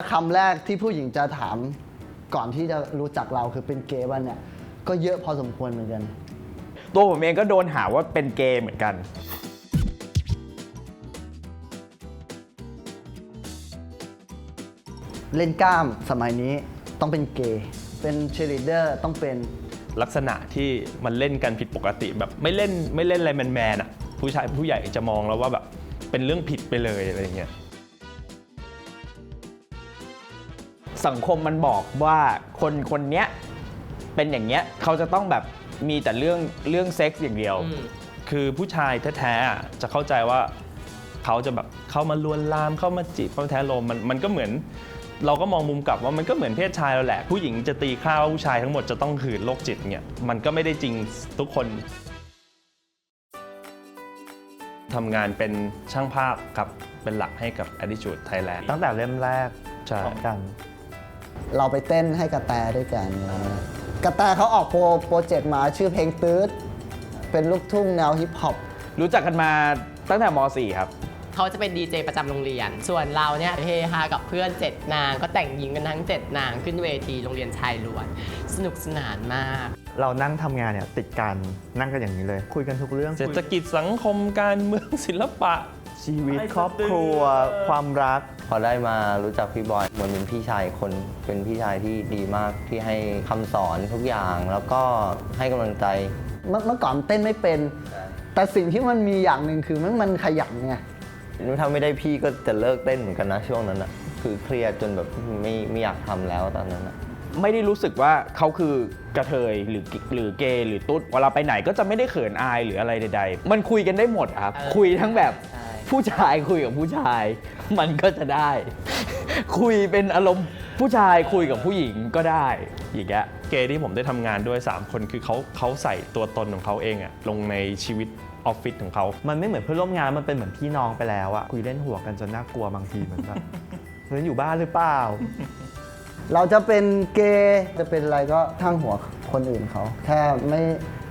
คำแรกที่ผู้หญิงจะถามก่อนที่จะรู้จักเราคือเป็นเกย์วันเนี่ยก็เยอะพอสมควรเหมือนกัน ตัวผมเองก็โดนหาว่าเป็นเกย์เหมือนกัน เล่นกล้ามสมัยนี้ต้องเป็นเกย์เป็นเชลิเดอร์ต้องเป็นลักษณะที่มันเล่นกันผิดปกติแบบไม่เล่นไม่เล่นอะไรแมนๆอะผู้ชายผู้ใหญ่จะมองแล้วว่าแบบเป็นเรื่องผิดไปเลยอะไรอย่างเงี้ย สังคมมันบอกว่าคนคนเนี้ยเป็นอย่างเงี้ยเขาจะต้องแบบมีแต่เรื่องเรื่องเซ็กส์อย่างเดียวคือผู้ชายแท้ๆอะจะเข้าใจว่าเขาจะแบบเข้ามาลวนลามเข้ามาจีบเข้ามาแท้โลมมันมันก็เหมือน เราก็มองมุมกลับว่ามันก็เหมือนเพศชายเราแหละ ผู้หญิงจะตีค่าว่าผู้ชายทั้งหมดจะต้องขืนโรคจิตเนี่ยมันก็ไม่ได้จริงทุกคนทำงานเป็นช่างภาพครับเป็นหลักให้กับ Attitude Thailand ตั้งแต่เล่มแรกใช่พร้อมกัน เราไปเต้นให้กระแตด้วยกันอะไรเงี้ยกระแตเขาออกโปรโปรเจกต์มาชื่อเพลงตืดเป็นลูกทุ่งแนวฮิปฮอปรู้จักกันมาตั้งแต่ม .4 ครับ เขาจะเป็นดีเจประจำโรงเรียน ส่วนเราเนี่ยเฮฮากับเพื่อน 7 นาง ก็แต่งหญิงกันทั้ง 7 นางขึ้นเวทีโรงเรียนชายล้วน สนุกสนานมาก เรานั่งทำงานเนี่ยติดกันนั่งกันอย่างนี้เลย คุยกันทุกเรื่องเศรษฐกิจสังคมการเมืองศิลปะ ชีวิตครอบครัว ความรัก พอได้มารู้จักพี่บอยเหมือนเป็นพี่ชายคนเป็นพี่ชายที่ดีมากที่ให้คำสอนทุกอย่าง แล้วก็ให้กำลังใจ เมื่อเมื่อก่อนเต้นไม่เป็น แต่สิ่งที่มันมีอย่างหนึ่งคือมันมันขยันไง ถ้าไม่ได้พี่ก็จะเลิกเต้นเหมือนกันนะช่วงนั้นอะคือเครียดจนแบบไม่ไม่อยากทำแล้วตอนนั้นอะ ไม่ได้รู้สึกว่าเขาคือกระเทยหรือหรือเกย์หรือตุ๊ดเวลาไปไหนก็จะไม่ได้เขินอายหรืออะไรใด ๆ มันคุยกันได้หมดครับเออคุยทั้งแบบใช่ ผู้ชายคุยกับผู้ชาย มันก็จะได้ คุยเป็นอารมณ์ผู้ชายคุยกับผู้หญิงก็ได้อีกอะเกย์ที่ผมได้ทำงานด้วย 3 คนคือเขาเขาใส่ตัวตนของเขาเองอะลงในชีวิตออฟฟิศของเขา มันไม่เหมือนเพื่อนร่วมงาน มันเป็นเหมือนพี่น้องไปแล้วอะคุยเล่นหัวกันจนน่ากลัวบางทีเหมือนแบบเฮ้ยอยู่บ้านหรือเปล่า เราจะเป็นเกย์จะเป็นอะไรก็ทั้งหัวคนอื่นเขา แค่ไม่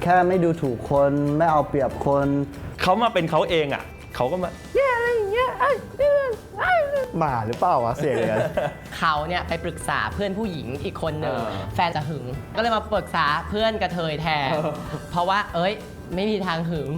แค่ไม่ดูถูกคนไม่เอาเปรียบคน เขามาเป็นเขาเองอะเขาก็มาหมาหรือเปล่าวะเสียงอย่างนั้น เขาเนี่ยไปปรึกษาเพื่อนผู้หญิงอีกคนหนึ่งเออแฟนจะหึง ก็เลยมาปรึกษาเพื่อนกระเทยแทนเพราะว่าเอ้ย ไม่มีทางหึง